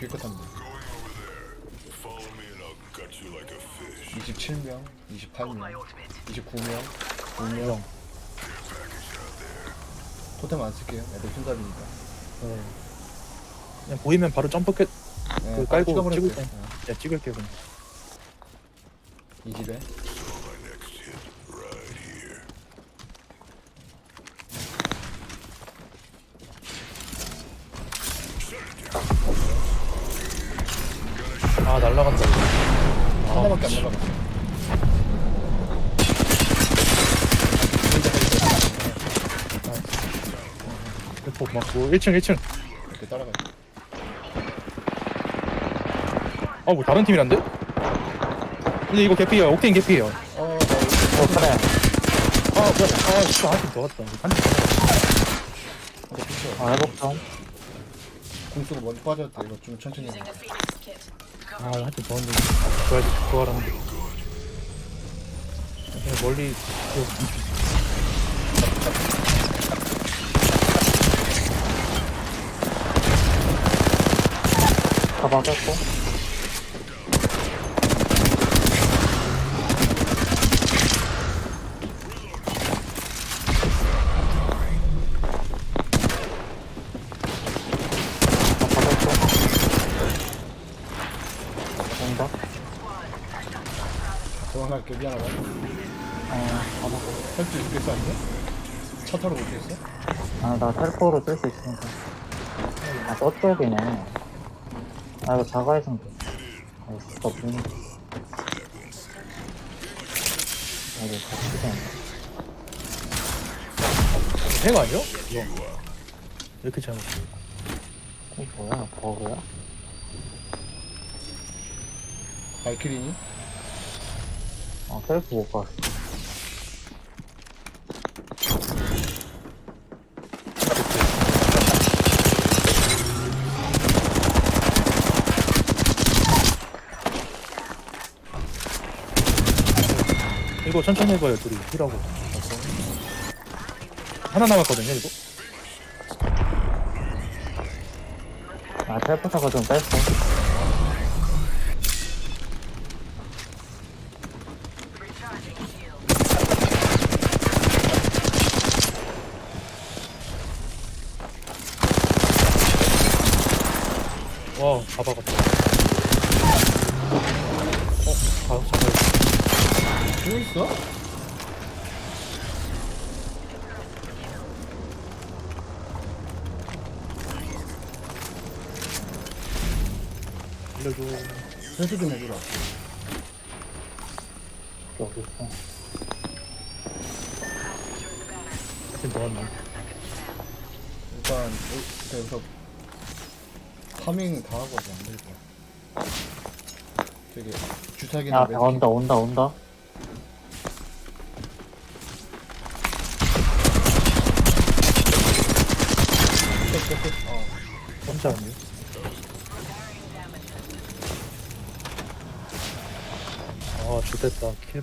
fish. 27명, 28명, 29명. 2명. 토템 안 쓸게요. 애들 순답이니까. 네. 그냥 보이면 바로 점프캣 네, 그 깔고 찍어버릴게요. 찍을 때. 그냥 찍을게요 그냥. 이 집에. 아 날라간다 이거. 하나밖에 안 나가봤어. 대포 맞고 1층 1층. 이렇게 따라가. 아 뭐 다른 팀이란데? 근데 이거 개피야 옥테인 개피야. 어, 나어 그래 아 뭐야 아 진짜 한팀 더 왔다. 한팀 이거. 어 회복 좀 공수로 먼저 빠졌다. 이거 좀 천천히 해. 아한팀 더 왔는데 구해야지 구하라는데. 그냥 멀리 가방 뺐고 가방 뺐고 온다 도망갈게. 미안하다. 어 가방 할수 있겠어, 안 돼? 차 타러 못 있어? 아 나 텔포로 쓸 수 있으니까 아 저쪽이네 아 이거 자가해서 아 진짜 없네 아 이거 같이 되네 핵 아니야? 이거. 이렇게 잘못. 이거 뭐야 버그야? 발키리니? 아 셀프 못 봤어. 이거 천천히 해봐요 둘이. 힐하고. 하나 남았거든요 이거? 아 텔포타가 좀 뺐어 와 잡아갔다 어? 아 잡아야 또 있어? 알려줘 세수 좀 해주라. 여기 있어 지금 뭐하나 일단, 여- 여기서 파밍 다 하고 와서 안될 거야. 되게 주사기나 야 온다 온다 온다 어. 혼자 왔네 아 좋됐다 킬